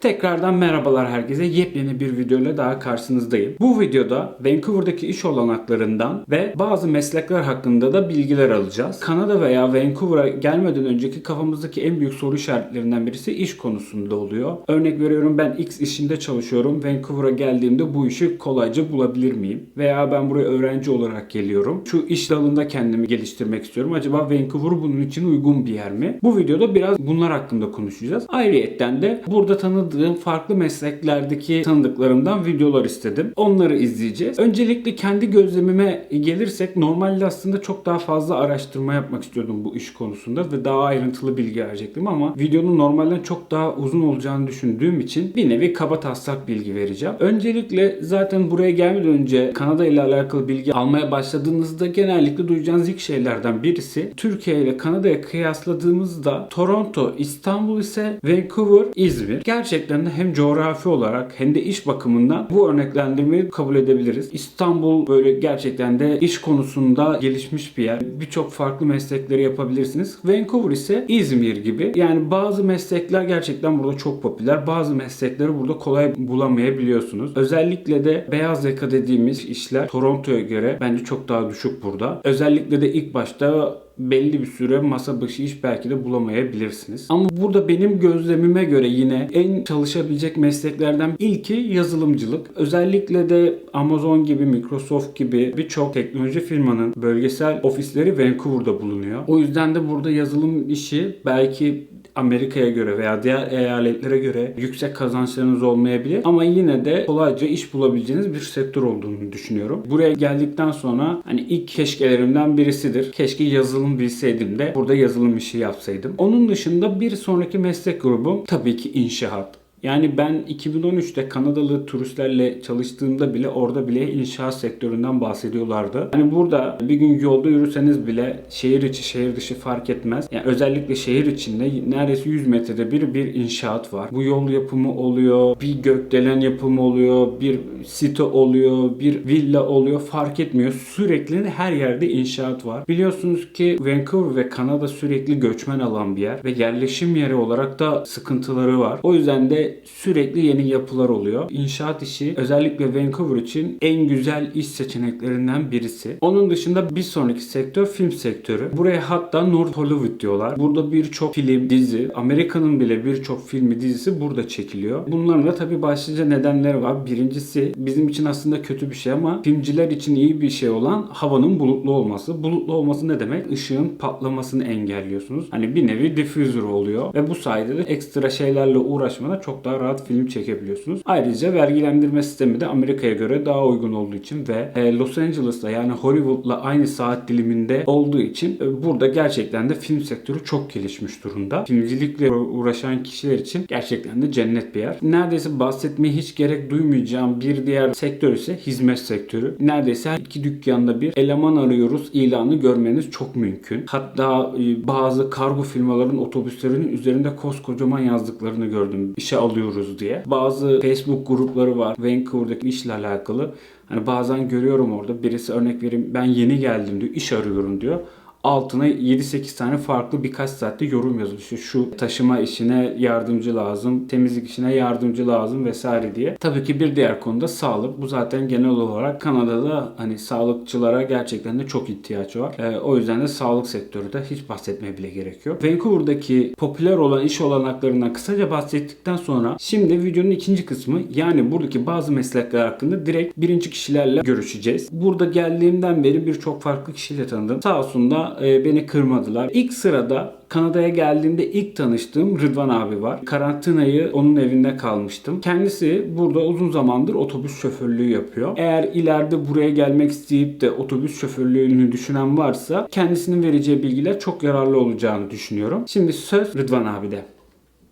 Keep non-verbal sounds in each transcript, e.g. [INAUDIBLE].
Tekrardan merhabalar herkese. Yepyeni bir videoyla daha karşınızdayım. Bu videoda Vancouver'daki iş olanaklarından ve bazı meslekler hakkında da bilgiler alacağız. Kanada veya Vancouver'a gelmeden önceki kafamızdaki en büyük soru işaretlerinden birisi iş konusunda oluyor. Örnek veriyorum ben X işinde çalışıyorum. Vancouver'a geldiğimde bu işi kolayca bulabilir miyim? Veya ben buraya öğrenci olarak geliyorum. Şu iş dalında kendimi geliştirmek istiyorum. Acaba Vancouver bunun için uygun bir yer mi? Bu videoda biraz bunlar hakkında konuşacağız. Ayrıyetten de burada tanıdığım farklı mesleklerdeki tanıdıklarımdan videolar istedim. Onları izleyeceğiz. Öncelikle kendi gözlemime gelirsek normalde aslında çok daha fazla araştırma yapmak istiyordum bu iş konusunda ve daha ayrıntılı bilgi verecektim ama videonun normalden çok daha uzun olacağını düşündüğüm için bir nevi kaba taslak bilgi vereceğim. Öncelikle zaten buraya gelmeden önce Kanada ile alakalı bilgi almaya başladığınızda genellikle duyacağınız ilk şeylerden birisi Türkiye ile Kanada'ya kıyasladığımızda Toronto, İstanbul ise Vancouver, İzmir. Gerçekten de hem coğrafi olarak hem de iş bakımından bu örneklendirmeyi kabul edebiliriz. İstanbul böyle gerçekten de iş konusunda gelişmiş bir yer. Birçok farklı meslekleri yapabilirsiniz. Vancouver ise İzmir gibi. Yani bazı meslekler gerçekten burada çok popüler. Bazı meslekleri burada kolay bulamayabiliyorsunuz. Özellikle de beyaz yaka dediğimiz işler Toronto'ya göre bence çok daha düşük burada. Özellikle de ilk başta belli bir süre masa başı iş belki de bulamayabilirsiniz. Ama burada benim gözlemime göre yine en çalışabilecek mesleklerden ilki yazılımcılık. Özellikle de Amazon gibi, Microsoft gibi birçok teknoloji firmanın bölgesel ofisleri Vancouver'da bulunuyor. O yüzden de burada yazılım işi belki Amerika'ya göre veya diğer eyaletlere göre yüksek kazançlarınız olmayabilir. Ama yine de kolayca iş bulabileceğiniz bir sektör olduğunu düşünüyorum. Buraya geldikten sonra hani ilk keşkelerimden birisidir. Keşke yazılım bilseydim de burada yazılım işi yapsaydım. Onun dışında bir sonraki meslek grubum tabii ki inşaat. Yani ben 2013'te Kanadalı turistlerle çalıştığımda bile orada bile inşaat sektöründen bahsediyorlardı. Hani burada bir gün yolda yürüseniz bile şehir içi şehir dışı fark etmez. Yani özellikle şehir içinde neredeyse 100 metrede bir bir inşaat var. Bu yol yapımı oluyor, bir gökdelen yapımı oluyor, bir site oluyor, bir villa oluyor fark etmiyor. Sürekli her yerde inşaat var. Biliyorsunuz ki Vancouver ve Kanada sürekli göçmen alan bir yer ve yerleşim yeri olarak da sıkıntıları var. O yüzden de sürekli yeni yapılar oluyor. İnşaat işi özellikle Vancouver için en güzel iş seçeneklerinden birisi. Onun dışında bir sonraki sektör film sektörü. Buraya hatta North Hollywood diyorlar. Burada birçok film, dizi, Amerika'nın bile birçok filmi, dizisi burada çekiliyor. Bunların da tabii başlıca nedenleri var. Birincisi bizim için aslında kötü bir şey ama filmciler için iyi bir şey olan havanın bulutlu olması. Bulutlu olması ne demek? Işığın patlamasını engelliyorsunuz. Hani bir nevi diffuser oluyor ve bu sayede de ekstra şeylerle uğraşmadan çok daha rahat film çekebiliyorsunuz. Ayrıca vergilendirme sistemi de Amerika'ya göre daha uygun olduğu için ve e, Los Angeles'ta yani Hollywood'la aynı saat diliminde olduğu için e, burada gerçekten de film sektörü çok gelişmiş durumda. Filmcilikle uğraşan kişiler için gerçekten de cennet bir yer. Neredeyse bahsetmeye hiç gerek duymayacağım bir diğer sektör ise hizmet sektörü. Neredeyse her iki dükkanda bir eleman arıyoruz ilanı görmeniz çok mümkün. Hatta e, bazı kargo firmaların otobüslerinin üzerinde koskocaman yazdıklarını gördüm. İşe alıyoruz diye. Bazı Facebook grupları var Vancouver'daki işle alakalı. Hani bazen görüyorum orada birisi örnek vereyim ben yeni geldim diyor iş arıyorum diyor altına 7-8 tane farklı birkaç saatte yorum yazıyor. İşte şu taşıma işine yardımcı lazım, temizlik işine yardımcı lazım vesaire diye. Tabii ki bir diğer konuda sağlık. Bu zaten genel olarak Kanada'da hani sağlıkçılara gerçekten de çok ihtiyaç var. Ee, o yüzden de sağlık sektörü de hiç bahsetmeye bile gerek yok. Vancouver'daki popüler olan iş olanaklarından kısaca bahsettikten sonra şimdi videonun ikinci kısmı yani buradaki bazı meslekler hakkında direkt birinci kişilerle görüşeceğiz. Burada geldiğimden beri birçok farklı kişiyle tanıdım. Sağ olsun da e, beni kırmadılar. İlk sırada Kanada'ya geldiğimde ilk tanıştığım Rıdvan abi var. Karantinayı onun evinde kalmıştım. Kendisi burada uzun zamandır otobüs şoförlüğü yapıyor. Eğer ileride buraya gelmek isteyip de otobüs şoförlüğünü düşünen varsa kendisinin vereceği bilgiler çok yararlı olacağını düşünüyorum. Şimdi söz Rıdvan abide.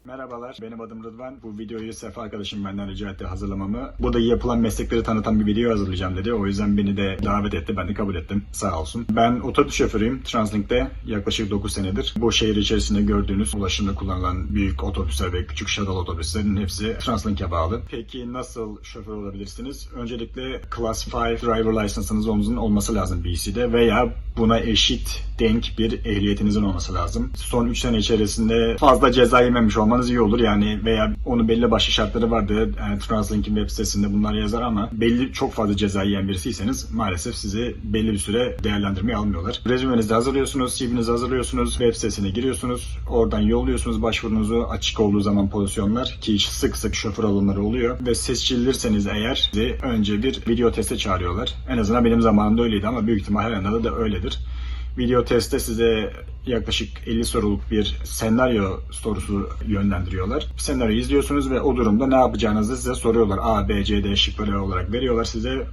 Merhabalar, benim adım Rıdvan. Bu videoyu Sefa arkadaşım benden rica etti hazırlamamı. Burada yapılan meslekleri tanıtan bir video hazırlayacağım dedi. O yüzden beni de davet etti. Ben de kabul ettim. Sağ olsun. Ben otobüs şoförüyüm. Translink'te yaklaşık 9 senedir. Bu şehir içerisinde gördüğünüz ulaşımda kullanılan büyük otobüsler ve küçük shuttle otobüslerin hepsi Translink'e bağlı. Peki nasıl şoför olabilirsiniz? Öncelikle Class 5 driver license'ınız olması lazım BC'de veya buna eşit denk bir ehliyetinizin olması lazım. Son 3 sene içerisinde fazla ceza yememiş olmanız iyi olur. Yani veya onun belli başlı şartları vardı. Yani Translink'in web sitesinde bunlar yazar ama belli çok fazla ceza yiyen birisiyseniz maalesef sizi belli bir süre değerlendirmeye almıyorlar. Rezümenizi hazırlıyorsunuz, CV'nizi hazırlıyorsunuz, web sitesine giriyorsunuz. Oradan yolluyorsunuz başvurunuzu açık olduğu zaman pozisyonlar ki sık sık şoför alımları oluyor ve seçilirseniz eğer sizi önce bir video teste çağırıyorlar. En azından benim zamanımda öyleydi ama büyük ihtimal her da öyledir. Video testte size yaklaşık 50 soruluk bir senaryo sorusu yönlendiriyorlar. Senaryoyu izliyorsunuz ve o durumda ne yapacağınızı size soruyorlar. A, B, C, D şıkları olarak veriyorlar size.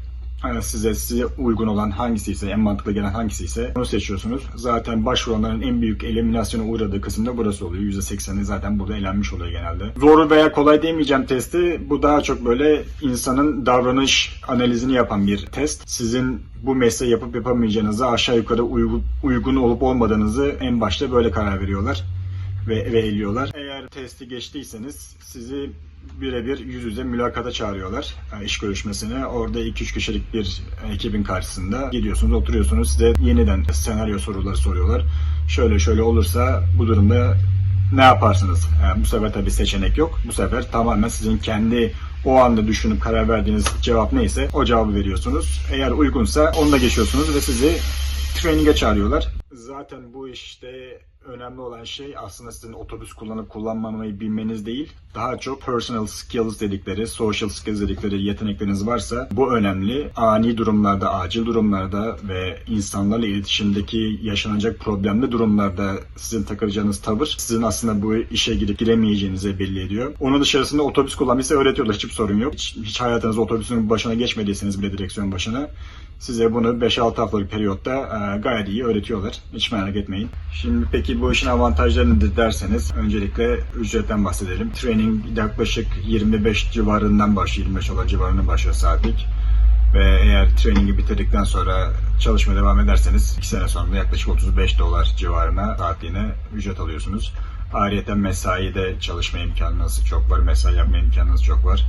Ee, Size size uygun olan hangisi ise, en mantıklı gelen hangisi ise onu seçiyorsunuz. Zaten başvuranların en büyük eliminasyona uğradığı kısım da burası oluyor. %80'i zaten burada elenmiş oluyor genelde. Zor veya kolay demeyeceğim testi. Bu daha çok böyle insanın davranış analizini yapan bir test. Sizin bu mesleği yapıp yapamayacağınızı aşağı yukarı uygun, uygun olup olmadığınızı en başta böyle karar veriyorlar ve, ve eliyorlar. Eğer testi geçtiyseniz sizi birebir yüz yüze mülakata çağırıyorlar yani iş görüşmesine. Orada 2-3 kişilik bir ekibin karşısında gidiyorsunuz, oturuyorsunuz. Size yeniden senaryo soruları soruyorlar. Şöyle şöyle olursa bu durumda ne yaparsınız? Yani bu sefer tabii seçenek yok. Bu sefer tamamen sizin kendi o anda düşünüp karar verdiğiniz cevap neyse o cevabı veriyorsunuz. Eğer uygunsa onunla geçiyorsunuz ve sizi training'e çağırıyorlar. Zaten bu işte önemli olan şey aslında sizin otobüs kullanıp kullanmamayı bilmeniz değil. Daha çok personal skills dedikleri, social skills dedikleri yetenekleriniz varsa bu önemli. Ani durumlarda, acil durumlarda ve insanlarla iletişimdeki yaşanacak problemli durumlarda sizin takılacağınız tavır sizin aslında bu işe girip giremeyeceğinizi belli ediyor. Onun dışarısında otobüs kullanmayı öğretiyorlar. Hiçbir sorun yok. Hiç, hiç hayatınızda otobüsün başına geçmediyseniz bile direksiyon başına size bunu 5-6 haftalık periyotta e, gayet iyi öğretiyorlar. Hiç merak etmeyin. Şimdi peki bu işin avantajları nedir derseniz öncelikle ücretten bahsedelim. Training yaklaşık 25 civarından başlıyor. 25 dolar civarından başlıyor saatlik. Ve eğer trainingi bitirdikten sonra çalışmaya devam ederseniz 2 sene sonra yaklaşık 35 dolar civarına saatliğine ücret alıyorsunuz. Ayrıca mesaide çalışma imkanınız çok var. Mesai yapma imkanınız çok var.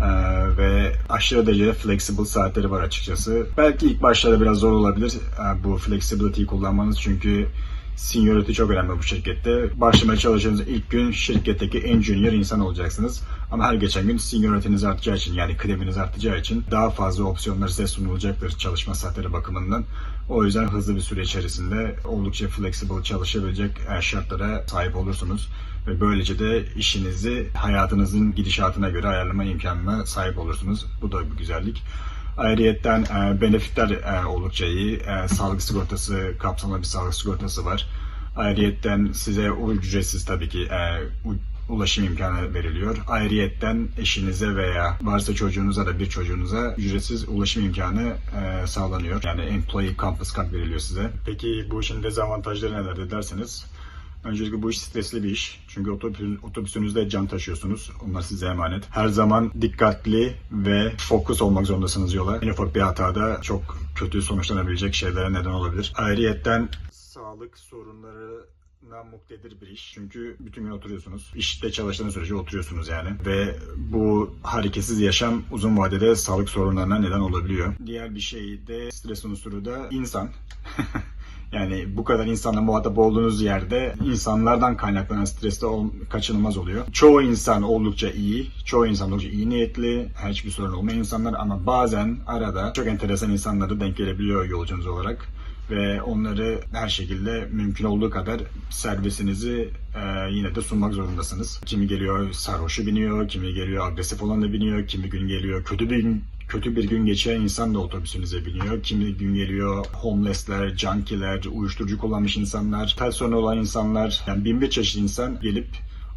Ee, ve aşırı derecede flexible saatleri var açıkçası. Belki ilk başlarda biraz zor olabilir e, bu flexibility'yi kullanmanız çünkü seniority çok önemli bu şirkette. Başlamaya çalışacağınız ilk gün şirketteki en junior insan olacaksınız. Ama her geçen gün seniority'niz artacağı için yani kıdeminiz artacağı için daha fazla opsiyonlar size sunulacaktır çalışma saatleri bakımından. O yüzden hızlı bir süre içerisinde oldukça flexible çalışabilecek e, şartlara sahip olursunuz. Ve böylece de işinizi hayatınızın gidişatına göre ayarlama imkanına sahip olursunuz. Bu da bir güzellik. Ayrıyetten e, benefitler e, oldukça iyi. E, sağlık sigortası, kapsamlı bir sağlık sigortası var. Ayrıyetten size ücretsiz tabii ki e, ulaşım imkanı veriliyor. Ayrıyetten eşinize veya varsa çocuğunuza da bir çocuğunuza ücretsiz ulaşım imkanı e, sağlanıyor. Yani employee campus card veriliyor size. Peki bu işin dezavantajları nelerdir derseniz Öncelikle bu iş stresli bir iş. Çünkü otobüs, otobüsünüzde can taşıyorsunuz. Onlar size emanet. Her zaman dikkatli ve fokus olmak zorundasınız yola. En ufak bir hatada çok kötü sonuçlanabilecek şeylere neden olabilir. Ayrıyetten sağlık sorunlarına muktedir bir iş. Çünkü bütün gün oturuyorsunuz. İşte çalıştığınız sürece oturuyorsunuz yani. Ve bu hareketsiz yaşam uzun vadede sağlık sorunlarına neden olabiliyor. Diğer bir şey de stres unsuru da insan. [LAUGHS] Yani bu kadar insanla muhatap olduğunuz yerde insanlardan kaynaklanan streste ol- kaçınılmaz oluyor. Çoğu insan oldukça iyi, çoğu insan oldukça iyi niyetli, hiçbir sorun olmayan insanlar ama bazen arada çok enteresan insanlara denk gelebiliyor yolcunuz olarak ve onları her şekilde mümkün olduğu kadar servisinizi e, yine de sunmak zorundasınız. Kimi geliyor sarhoşu biniyor, kimi geliyor agresif olan da biniyor, kimi gün geliyor kötü bir gün kötü bir gün geçiren insan da otobüsünüze biniyor. Kimi gün geliyor homeless'ler, junkiler, uyuşturucu kullanmış insanlar, tel sorunu olan insanlar, yani bin bir çeşit insan gelip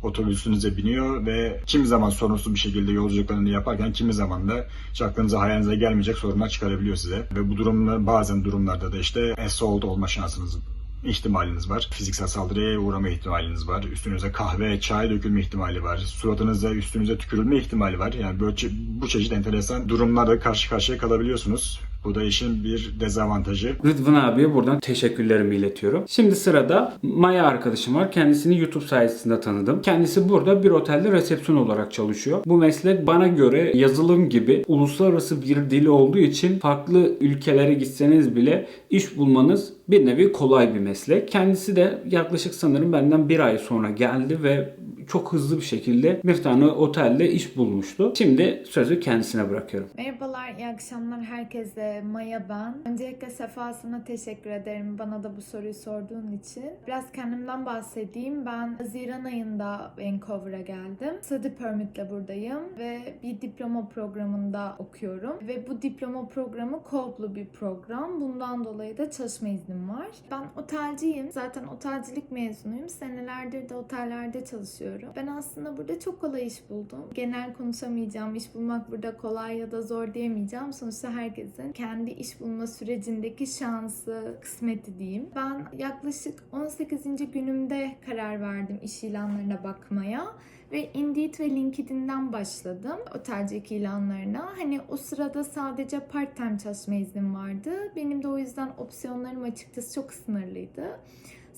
otobüsünüze biniyor ve kimi zaman sorunsuz bir şekilde yolculuklarını yaparken kimi zaman da hiç aklınıza hayalinize gelmeyecek sorunlar çıkarabiliyor size. Ve bu durumda bazen durumlarda da işte assault olma şansınız ihtimaliniz var. Fiziksel saldırıya uğrama ihtimaliniz var. Üstünüze kahve, çay dökülme ihtimali var. Suratınıza, üstünüze tükürülme ihtimali var. Yani böyle bu çeşit enteresan durumlarla karşı karşıya kalabiliyorsunuz. Bu da işin bir dezavantajı. Rıdvan abiye buradan teşekkürlerimi iletiyorum. Şimdi sırada Maya arkadaşım var. Kendisini YouTube sayesinde tanıdım. Kendisi burada bir otelde resepsiyon olarak çalışıyor. Bu meslek bana göre yazılım gibi uluslararası bir dil olduğu için farklı ülkelere gitseniz bile iş bulmanız bir nevi kolay bir meslek. Kendisi de yaklaşık sanırım benden bir ay sonra geldi ve çok hızlı bir şekilde bir tane otelde iş bulmuştu. Şimdi sözü kendisine bırakıyorum. Merhabalar, iyi akşamlar herkese. Maya ben. Öncelikle Sefa sana teşekkür ederim bana da bu soruyu sorduğun için. Biraz kendimden bahsedeyim. Ben Haziran ayında Vancouver'a geldim. Study Permit'le buradayım ve bir diploma programında okuyorum. Ve bu diploma programı co bir program. Bundan dolayı da çalışma iznim var. Ben otelciyim. Zaten otelcilik mezunuyum. Senelerdir de otellerde çalışıyorum. Ben aslında burada çok kolay iş buldum. Genel konuşamayacağım. iş bulmak burada kolay ya da zor diyemeyeceğim. Sonuçta herkesin kendi iş bulma sürecindeki şansı, kısmeti diyeyim. Ben yaklaşık 18. günümde karar verdim iş ilanlarına bakmaya ve Indeed ve LinkedIn'den başladım otelcilik ilanlarına. Hani o sırada sadece part-time çalışma iznim vardı. Benim de o yüzden opsiyonlarım açıkçası çok sınırlıydı.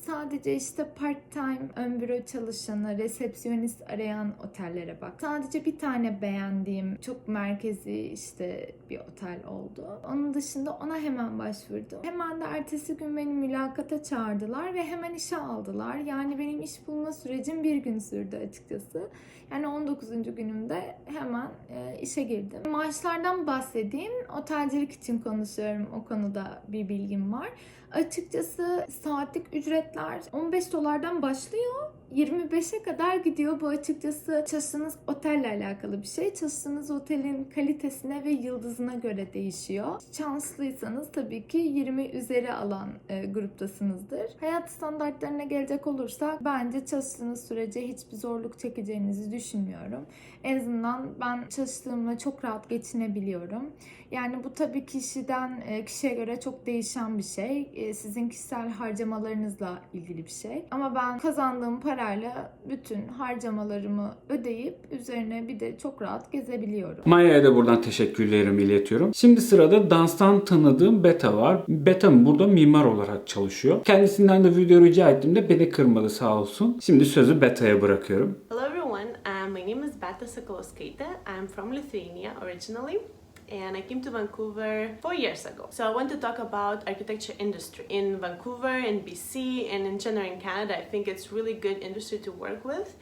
Sadece işte part-time ön büro çalışanı, resepsiyonist arayan otellere bak. Sadece bir tane beğendiğim çok merkezi işte bir otel oldu. Onun dışında ona hemen başvurdum. Hemen de ertesi gün beni mülakata çağırdılar ve hemen işe aldılar. Yani benim iş bulma sürecim bir gün sürdü açıkçası. Yani 19. günümde hemen e, işe girdim. Maaşlardan bahsedeyim. Otelcilik için konuşuyorum. O konuda bir bilgim var. Açıkçası saatlik ücretler 15 dolardan başlıyor. 25'e kadar gidiyor. Bu açıkçası çalıştığınız otelle alakalı bir şey. Çalıştığınız otelin kalitesine ve yıldızına göre değişiyor. Şanslıysanız tabii ki 20 üzeri alan e, gruptasınızdır. Hayat standartlarına gelecek olursak bence çalıştığınız sürece hiçbir zorluk çekeceğinizi düşünmüyorum. En azından ben çalıştığımda çok rahat geçinebiliyorum. Yani bu tabii kişiden e, kişiye göre çok değişen bir şey. E, Sizin kişisel harcamalarınızla ilgili bir şey. Ama ben kazandığım parayla bütün harcamalarımı ödeyip üzerine bir de çok rahat gezebiliyorum. Maya'ya da buradan teşekkürlerimi iletiyorum. Şimdi sırada danstan tanıdığım Beta var. Beta burada mimar olarak çalışıyor. Kendisinden de video rica ettiğimde beni kırmadı sağ olsun. Şimdi sözü Beta'ya bırakıyorum. Hello everyone, uh, my name is Bata Sokolowskaite. I'm from Lithuania originally. And I came to Vancouver four years ago. So I want to talk about architecture industry in Vancouver, in BC, and in general in Canada. I think it's really good industry to work with.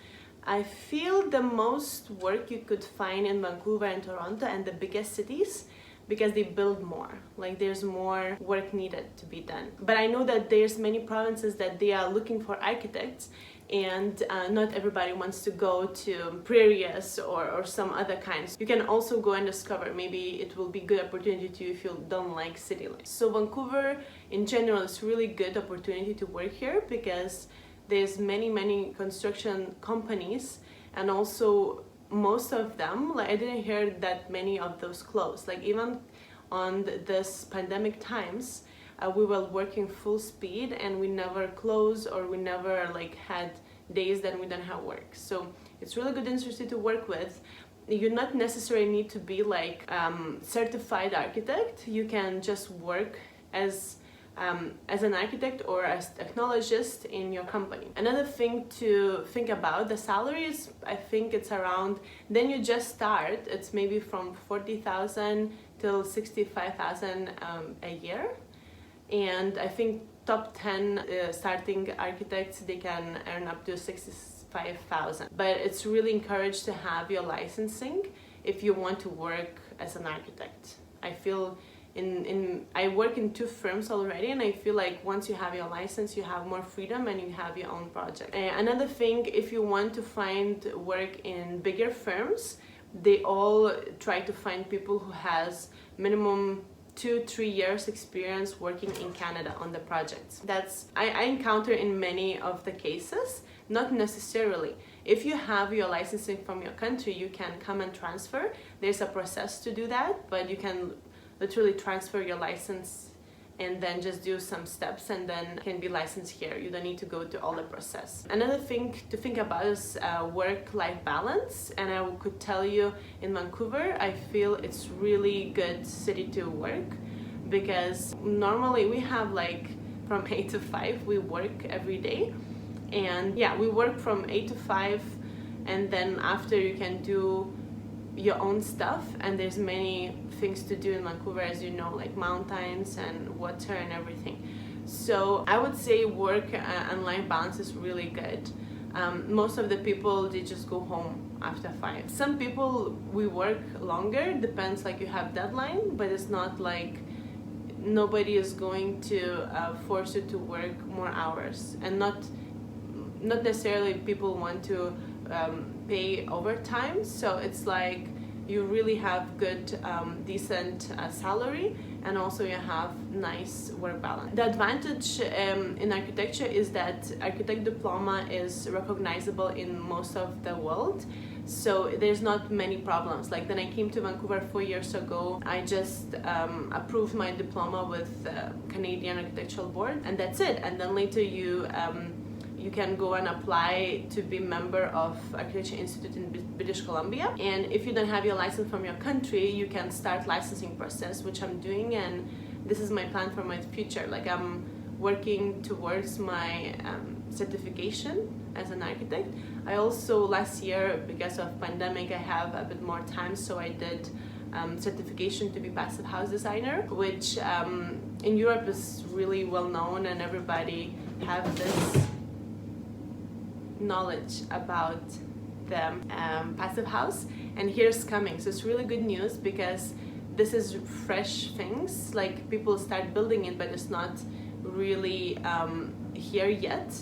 I feel the most work you could find in Vancouver and Toronto and the biggest cities because they build more like there's more work needed to be done but i know that there's many provinces that they are looking for architects and uh, not everybody wants to go to prairies or, or some other kinds. You can also go and discover maybe it will be good opportunity to you if you don't like city life so vancouver in general is really good opportunity to work here because there's many many construction companies and also most of them like i didn't hear that many of those closed. Like even on th- this pandemic times uh, we were working full speed and we never closed or we never like had days that we didn't have work so it's really good industry to work with you not necessarily need to be like um, certified architect you can just work as um, as an architect or as technologist in your company. Another thing to think about the salaries, I think it's around. Then you just start. It's maybe from forty thousand till sixty five thousand um, a year, and I think top ten uh, starting architects they can earn up to sixty five thousand. But it's really encouraged to have your licensing if you want to work as an architect. I feel in, in I work in two firms already and I feel like once you have your license you have more freedom and you have your own project. Uh, another thing if you want to find work in bigger firms they all try to find people who has minimum two three years experience working in Canada on the projects. That's I, I encounter in many of the cases not necessarily if you have your licensing from your country you can come and transfer there's a process to do that but you can literally transfer your license and then just do some steps and then can be licensed here. You don't need to go to all the process. Another thing to think about is uh, work-life balance. And i could tell you in vancouver i feel it's really good city to work because normally we have like from [LAUGHS] 8 to 5 we work every day. And yeah we work from 8 to 5 and then after you can do your own stuff and there's many things to do in Vancouver as you know like mountains and water and everything. So I would say work uh, and life balance is really good. Um, most of the people they just go home after five. Some people we work longer depends like you have deadline but it's not like nobody is going to uh, force you to work more hours. And not not necessarily people want to um, pay overtime. So it's like you really have good um, decent uh, salary and also you have nice work balance. The advantage um, in architecture is that architect diploma is recognizable in most of the world. So there's not many problems. Like when i came to vancouver four years ago i just um, approved my diploma with uh, canadian architectural board and that's it. And then later you um, you can go and apply to be member of architecture institute in british columbia. And if you don't have your license from your country you can start licensing process which i'm doing and this is my plan for my future. Like i'm working towards my um, certification as an architect. I also last year because of pandemic i have a bit more time so i did um, certification to be passive house designer which um, in europe is really well known and everybody have this knowledge about the um, passive house and here's coming. So it's really good news because this is fresh things. Like people start building it but it's not really um, here yet.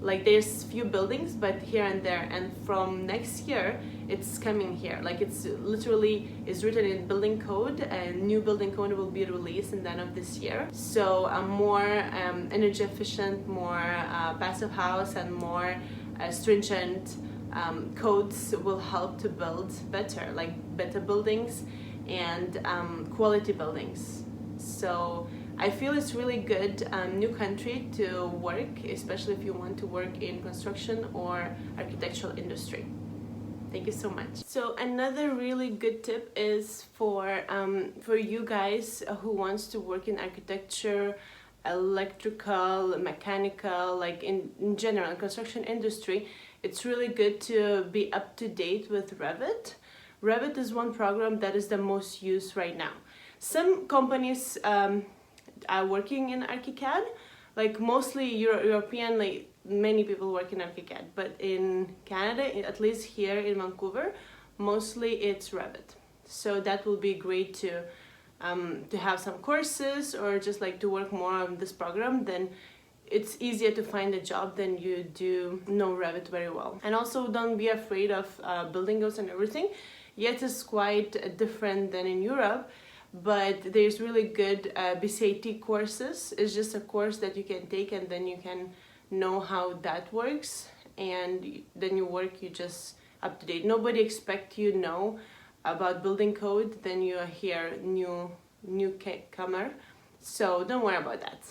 Like there's few buildings but here and there. And from next year it's coming here. Like it's literally is written in building code and new building code will be released in the end of this year. So a more um, energy efficient more uh, passive house and more uh, stringent um, codes will help to build better like better buildings and um, quality buildings so I feel it's really good um, new country to work, especially if you want to work in construction or architectural industry. Thank you so much. So another really good tip is for um, for you guys who wants to work in architecture, electrical, mechanical, like in, in general construction industry. It's really good to be up to date with Revit. Revit is one program that is the most used right now. Some companies um, are working in ArchiCAD. Like mostly Euro- European, like many people work in ArchiCAD, but in Canada, at least here in Vancouver, mostly it's Revit. So that will be great to um, to have some courses or just like to work more on this program. Then it's easier to find a job than you do know Revit very well. And also don't be afraid of uh, building and everything. Yet it's quite uh, different than in Europe but there's really good uh, BCIT courses. It's just a course that you can take and then you can know how that works and then you work you just up to date. Nobody expect you know about building code, then you are here new new newcomer. So don't worry about that.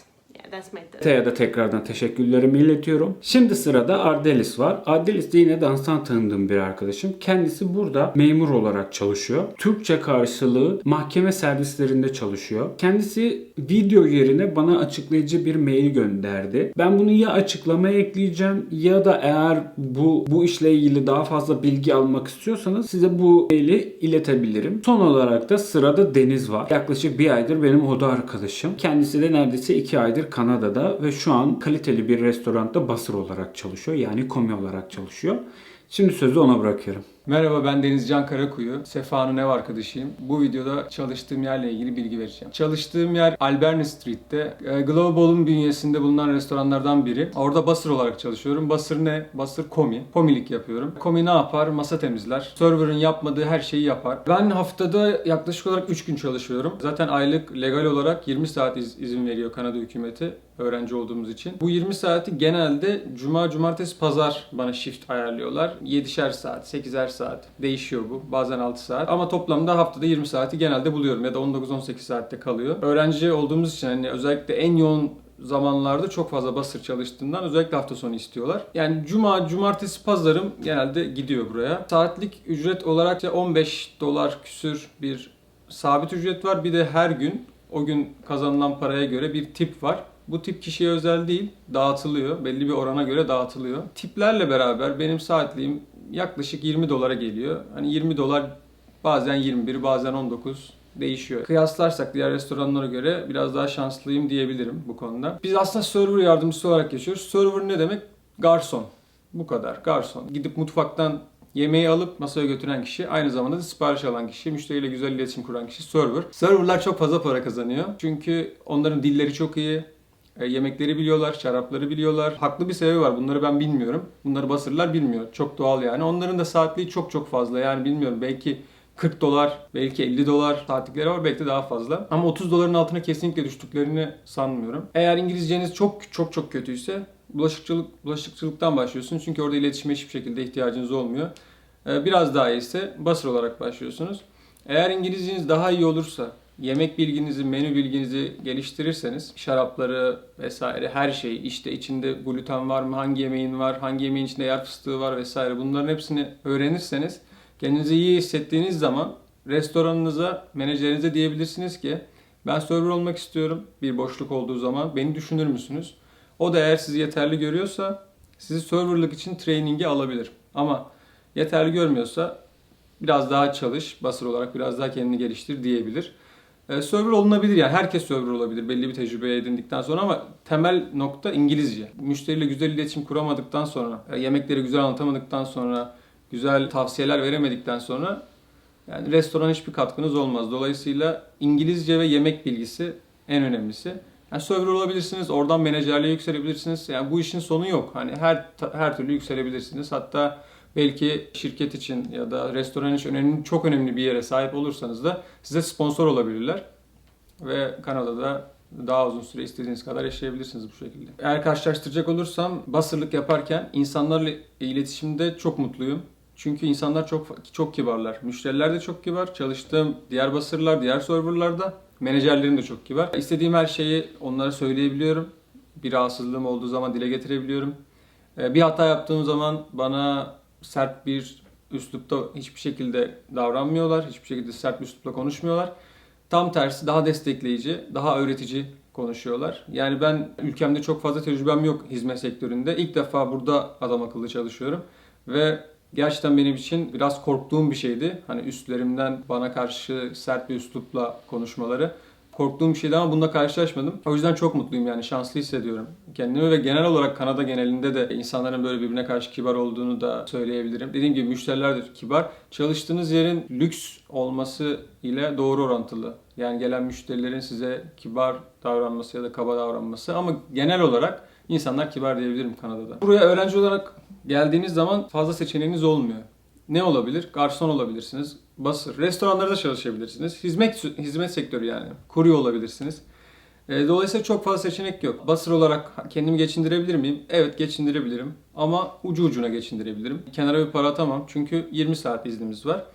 Tea'ya da tekrardan teşekkürlerimi iletiyorum. Şimdi sırada Ardelis var. Ardelis de yine danstan tanıdığım bir arkadaşım. Kendisi burada memur olarak çalışıyor. Türkçe karşılığı mahkeme servislerinde çalışıyor. Kendisi video yerine bana açıklayıcı bir mail gönderdi. Ben bunu ya açıklamaya ekleyeceğim ya da eğer bu bu işle ilgili daha fazla bilgi almak istiyorsanız size bu maili iletebilirim. Son olarak da sırada Deniz var. Yaklaşık bir aydır benim oda arkadaşım. Kendisi de neredeyse iki aydır Kanada'da ve şu an kaliteli bir restoranda basır olarak çalışıyor. Yani komi olarak çalışıyor. Şimdi sözü ona bırakıyorum. Merhaba ben Denizcan Karakuyu. Sefa'nın ev arkadaşıyım. Bu videoda çalıştığım yerle ilgili bilgi vereceğim. Çalıştığım yer Alberni Street'te. E, Global'ın bünyesinde bulunan restoranlardan biri. Orada basır olarak çalışıyorum. Basır ne? Basır komi. Komilik yapıyorum. Komi ne yapar? Masa temizler. Server'ın yapmadığı her şeyi yapar. Ben haftada yaklaşık olarak 3 gün çalışıyorum. Zaten aylık legal olarak 20 saat iz- izin veriyor Kanada hükümeti öğrenci olduğumuz için. Bu 20 saati genelde cuma, cumartesi, pazar bana shift ayarlıyorlar. 7'şer saat, 8'er saat değişiyor bu. Bazen 6 saat. Ama toplamda haftada 20 saati genelde buluyorum ya da 19-18 saatte kalıyor. Öğrenci olduğumuz için hani özellikle en yoğun zamanlarda çok fazla basır çalıştığından özellikle hafta sonu istiyorlar. Yani cuma, cumartesi, pazarım genelde gidiyor buraya. Saatlik ücret olarak da 15 dolar küsür bir sabit ücret var. Bir de her gün o gün kazanılan paraya göre bir tip var. Bu tip kişiye özel değil, dağıtılıyor. Belli bir orana göre dağıtılıyor. Tiplerle beraber benim saatliğim yaklaşık 20 dolara geliyor. Hani 20 dolar bazen 21, bazen 19 değişiyor. Kıyaslarsak diğer restoranlara göre biraz daha şanslıyım diyebilirim bu konuda. Biz aslında server yardımcısı olarak geçiyoruz. Server ne demek? Garson. Bu kadar. Garson. Gidip mutfaktan yemeği alıp masaya götüren kişi, aynı zamanda da sipariş alan kişi, müşteriyle güzel iletişim kuran kişi server. Serverlar çok fazla para kazanıyor. Çünkü onların dilleri çok iyi. E, Yemekleri biliyorlar, şarapları biliyorlar. Haklı bir sebebi var. Bunları ben bilmiyorum. Bunları basırlar bilmiyor. Çok doğal yani. Onların da saatliği çok çok fazla. Yani bilmiyorum belki 40 dolar, belki 50 dolar saatlikleri var. Belki de daha fazla. Ama 30 doların altına kesinlikle düştüklerini sanmıyorum. Eğer İngilizceniz çok çok çok kötüyse bulaşıkçılık bulaşıkçılıktan başlıyorsunuz. Çünkü orada iletişime hiçbir şekilde ihtiyacınız olmuyor. E, Biraz daha iyiyse basır olarak başlıyorsunuz. Eğer İngilizceniz daha iyi olursa, yemek bilginizi, menü bilginizi geliştirirseniz, şarapları vesaire her şey, işte içinde gluten var mı, hangi yemeğin var, hangi yemeğin içinde yer fıstığı var vesaire bunların hepsini öğrenirseniz, kendinizi iyi hissettiğiniz zaman restoranınıza, menajerinize diyebilirsiniz ki ben server olmak istiyorum bir boşluk olduğu zaman beni düşünür müsünüz? O da eğer sizi yeterli görüyorsa sizi serverlık için training'i alabilir. Ama yeterli görmüyorsa biraz daha çalış, basır olarak biraz daha kendini geliştir diyebilir. Ee, server olunabilir yani herkes server olabilir belli bir tecrübe edindikten sonra ama temel nokta İngilizce. Müşteriyle güzel iletişim kuramadıktan sonra, e, yemekleri güzel anlatamadıktan sonra, güzel tavsiyeler veremedikten sonra yani restoran hiçbir katkınız olmaz. Dolayısıyla İngilizce ve yemek bilgisi en önemlisi. Yani server olabilirsiniz, oradan menajerliğe yükselebilirsiniz. Yani bu işin sonu yok. Hani her her türlü yükselebilirsiniz. Hatta belki şirket için ya da restoran için önemli, çok önemli bir yere sahip olursanız da size sponsor olabilirler. Ve Kanada'da daha uzun süre istediğiniz kadar yaşayabilirsiniz bu şekilde. Eğer karşılaştıracak olursam basırlık yaparken insanlarla iletişimde çok mutluyum. Çünkü insanlar çok çok kibarlar. Müşteriler de çok kibar. Çalıştığım diğer basırlar, diğer serverlarda menajerlerim de çok kibar. İstediğim her şeyi onlara söyleyebiliyorum. Bir rahatsızlığım olduğu zaman dile getirebiliyorum. Ee, Bir hata yaptığım zaman bana sert bir üslupta hiçbir şekilde davranmıyorlar. Hiçbir şekilde sert bir üslupla konuşmuyorlar. Tam tersi daha destekleyici, daha öğretici konuşuyorlar. Yani ben ülkemde çok fazla tecrübem yok hizmet sektöründe. İlk defa burada adam akıllı çalışıyorum. Ve gerçekten benim için biraz korktuğum bir şeydi. Hani üstlerimden bana karşı sert bir üslupla konuşmaları. Korktuğum bir şeydi ama bununla karşılaşmadım. O yüzden çok mutluyum yani şanslı hissediyorum kendimi ve genel olarak Kanada genelinde de insanların böyle birbirine karşı kibar olduğunu da söyleyebilirim. Dediğim gibi müşteriler de kibar. Çalıştığınız yerin lüks olması ile doğru orantılı. Yani gelen müşterilerin size kibar davranması ya da kaba davranması ama genel olarak insanlar kibar diyebilirim Kanada'da. Buraya öğrenci olarak geldiğiniz zaman fazla seçeneğiniz olmuyor. Ne olabilir? Garson olabilirsiniz. Basır. Restoranlarda çalışabilirsiniz. Hizmet hizmet sektörü yani. Kurye olabilirsiniz. E, Dolayısıyla çok fazla seçenek yok. Basır olarak kendimi geçindirebilir miyim? Evet geçindirebilirim. Ama ucu ucuna geçindirebilirim. Kenara bir para atamam. Çünkü 20 saat iznimiz var.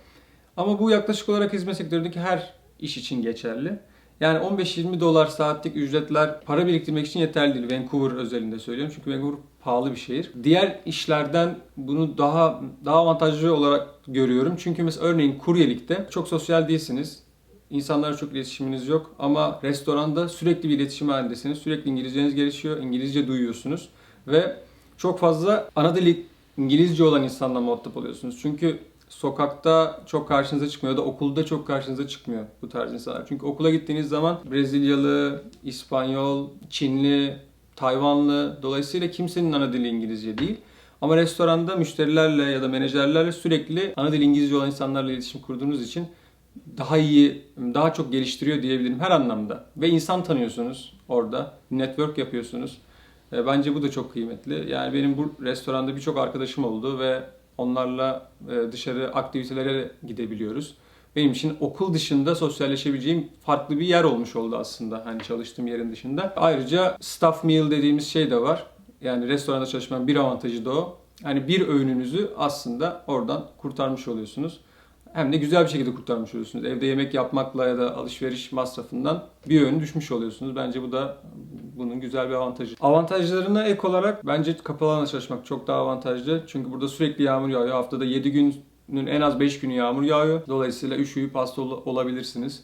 Ama bu yaklaşık olarak hizmet sektöründeki her iş için geçerli. Yani 15-20 dolar saatlik ücretler para biriktirmek için yeterli değil. Vancouver özelinde söylüyorum. Çünkü Vancouver pahalı bir şehir. Diğer işlerden bunu daha daha avantajlı olarak görüyorum. Çünkü mesela örneğin kuryelikte çok sosyal değilsiniz. İnsanlarla çok iletişiminiz yok ama restoranda sürekli bir iletişim halindesiniz. Sürekli İngilizceniz gelişiyor, İngilizce duyuyorsunuz ve çok fazla ana dili İngilizce olan insanla muhatap oluyorsunuz. Çünkü sokakta çok karşınıza çıkmıyor ya da okulda çok karşınıza çıkmıyor bu tarz insanlar. Çünkü okula gittiğiniz zaman Brezilyalı, İspanyol, Çinli, Tayvanlı dolayısıyla kimsenin ana dili İngilizce değil. Ama restoranda müşterilerle ya da menajerlerle sürekli ana dili İngilizce olan insanlarla iletişim kurduğunuz için daha iyi, daha çok geliştiriyor diyebilirim her anlamda. Ve insan tanıyorsunuz orada, network yapıyorsunuz. E, Bence bu da çok kıymetli. Yani benim bu restoranda birçok arkadaşım oldu ve onlarla e, dışarı aktivitelere gidebiliyoruz. Benim için okul dışında sosyalleşebileceğim farklı bir yer olmuş oldu aslında hani çalıştığım yerin dışında. Ayrıca staff meal dediğimiz şey de var. Yani restoranda çalışmanın bir avantajı da o. Hani bir öğününüzü aslında oradan kurtarmış oluyorsunuz. Hem de güzel bir şekilde kurtarmış oluyorsunuz. Evde yemek yapmakla ya da alışveriş masrafından bir öğün düşmüş oluyorsunuz. Bence bu da bunun güzel bir avantajı. Avantajlarına ek olarak bence kapalı alanda çalışmak çok daha avantajlı. Çünkü burada sürekli yağmur yağıyor. Haftada 7 günün en az 5 günü yağmur yağıyor. Dolayısıyla üşüyüp hasta ol- olabilirsiniz.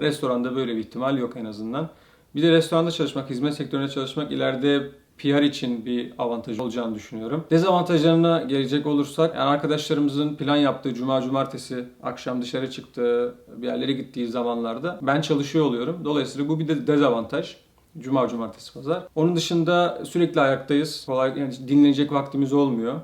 Restoranda böyle bir ihtimal yok en azından. Bir de restoranda çalışmak, hizmet sektöründe çalışmak ileride PR için bir avantaj olacağını düşünüyorum. Dezavantajlarına gelecek olursak, yani arkadaşlarımızın plan yaptığı cuma cumartesi akşam dışarı çıktığı, bir yerlere gittiği zamanlarda ben çalışıyor oluyorum. Dolayısıyla bu bir de dezavantaj. Cuma, cumartesi, pazar. Onun dışında sürekli ayaktayız. Kolay yani dinlenecek vaktimiz olmuyor.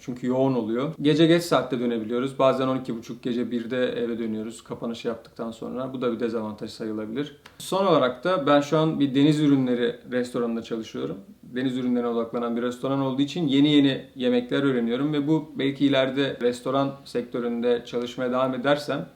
Çünkü yoğun oluyor. Gece geç saatte dönebiliyoruz. Bazen 12.30 gece 1'de eve dönüyoruz kapanışı yaptıktan sonra. Bu da bir dezavantaj sayılabilir. Son olarak da ben şu an bir deniz ürünleri restoranında çalışıyorum. Deniz ürünlerine odaklanan bir restoran olduğu için yeni yeni yemekler öğreniyorum ve bu belki ileride restoran sektöründe çalışmaya devam edersem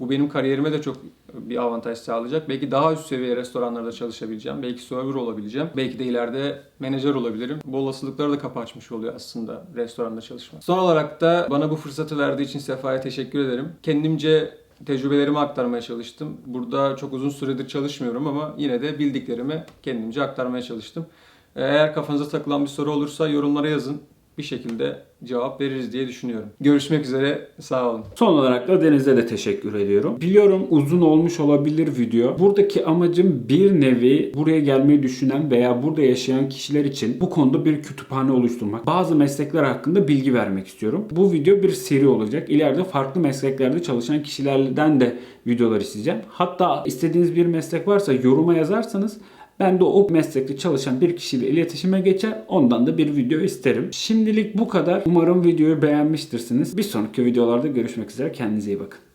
bu benim kariyerime de çok bir avantaj sağlayacak. Belki daha üst seviye restoranlarda çalışabileceğim. Belki server olabileceğim. Belki de ileride menajer olabilirim. Bu olasılıkları da kapı açmış oluyor aslında restoranda çalışmak. Son olarak da bana bu fırsatı verdiği için Sefa'ya teşekkür ederim. Kendimce tecrübelerimi aktarmaya çalıştım. Burada çok uzun süredir çalışmıyorum ama yine de bildiklerimi kendimce aktarmaya çalıştım. Eğer kafanıza takılan bir soru olursa yorumlara yazın. Bir şekilde cevap veririz diye düşünüyorum. Görüşmek üzere. Sağ olun. Son olarak da Deniz'e de teşekkür ediyorum. Biliyorum uzun olmuş olabilir video. Buradaki amacım bir nevi buraya gelmeyi düşünen veya burada yaşayan kişiler için bu konuda bir kütüphane oluşturmak. Bazı meslekler hakkında bilgi vermek istiyorum. Bu video bir seri olacak. İleride farklı mesleklerde çalışan kişilerden de videolar isteyeceğim. Hatta istediğiniz bir meslek varsa yoruma yazarsanız ben de o meslekte çalışan bir kişiyle iletişime geçer. Ondan da bir video isterim. Şimdilik bu kadar. Umarım videoyu beğenmiştirsiniz. Bir sonraki videolarda görüşmek üzere. Kendinize iyi bakın.